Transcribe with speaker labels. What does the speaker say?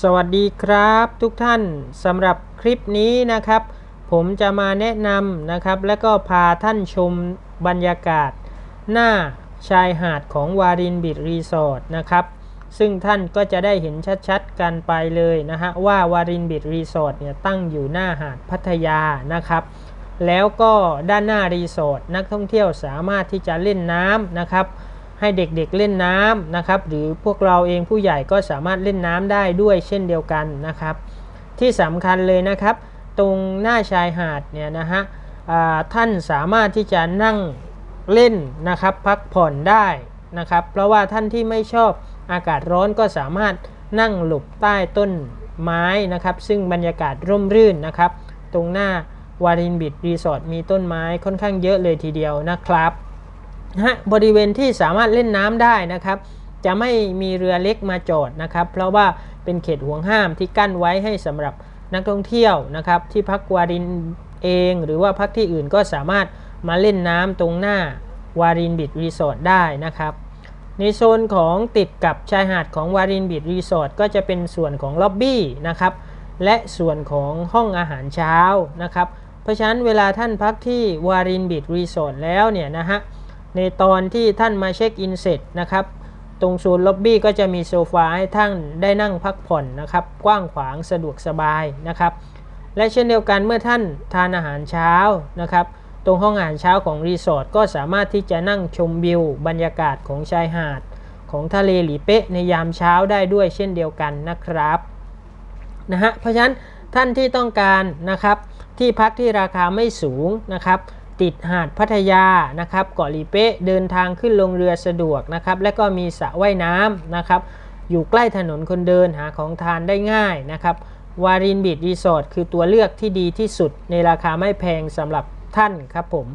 Speaker 1: สวัสดีครับทุกท่านสำหรับคลิปนี้นะครับ ผมจะมาแนะนำนะครับ และก็พาท่านชมบรรยากาศ หน้าชายหาดของวารินบิดรีสอร์ทนะครับ ซึ่งท่านก็จะได้เห็นชัดๆกันไปเลยนะฮะว่าวารินบิดรีสอร์ทเนี่ยตั้งอยู่หน้าหาดพัทยานะครับ แล้วก็ด้านหน้ารีสอร์ทนักท่องเที่ยวสามารถที่จะเล่นน้ำนะครับ ให้เด็กๆเล่นน้ำนะครับ หรือพวกเราเองผู้ใหญ่ก็สามารถเล่นน้ำได้ด้วยเช่นเดียวกันนะครับ ที่สำคัญเลยนะครับ ตรงหน้าชายหาดเนี่ยนะฮะท่านสามารถที่จะนั่งเล่นนะครับพักผ่อนได้นะครับ เพราะว่าท่านที่ไม่ชอบอากาศร้อนก็สามารถนั่งหลบใต้ต้นไม้นะครับ ซึ่งบรรยากาศร่มรื่นนะครับ ตรงหน้าวารินบิดรีสอร์ทมีต้นไม้ค่อนข้างเยอะเลยทีเดียวนะครับ นะฮะบริเวณที่สามารถเล่นน้ำได้นะครับ จะไม่มีเรือเล็กมาจอดนะครับ เพราะว่าเป็นเขตห่วงห้ามที่กั้นไว้ให้สำหรับนักท่องเที่ยวนะครับ ที่พักวารินเอง หรือว่าพักที่อื่นก็สามารถมาเล่นน้ำตรงหน้าวารินบิดรีสอร์ทได้นะครับในโซนของติดกับชายหาดของวารินบิดรีสอร์ทก็จะเป็นส่วนของล็อบบี้นะครับและส่วนของห้องอาหารเช้านะครับ เพราะฉะนั้นเวลาท่านพักที่วารินบิดรีสอร์ทแล้วเนี่ยนะฮะ ในตอนที่ท่านมาเช็คอินเสร็จนะครับ ตรงโซนล็อบบี้ก็จะมีโซฟาให้ท่านได้นั่งพักผ่อนนะครับ กว้างขวางสะดวกสบายนะครับ และเช่นเดียวกันเมื่อท่านทานอาหารเช้านะครับ ตรงห้องอาหารเช้าของรีสอร์ทก็สามารถที่จะนั่งชมวิว บรรยากาศของชายหาด ของทะเลหลีเป๊ะในยามเช้าได้ด้วยเช่นเดียวกันนะครับนะฮะเพราะฉะนั้นท่านที่ต้องการนะครับที่พักที่ราคาไม่สูงนะครับ ติดหาดพัทยานะครับเกาะลีเป๊ะเดินทางขึ้นลงเรือสะดวกนะครับและก็มีสระว่ายน้ำนะครับอยู่ใกล้ถนนคนเดินหาของทานได้ง่ายนะครับวารินบีดรีสอร์ทคือตัวเลือกที่ดีที่สุดในราคาไม่แพงสำหรับท่านครับผม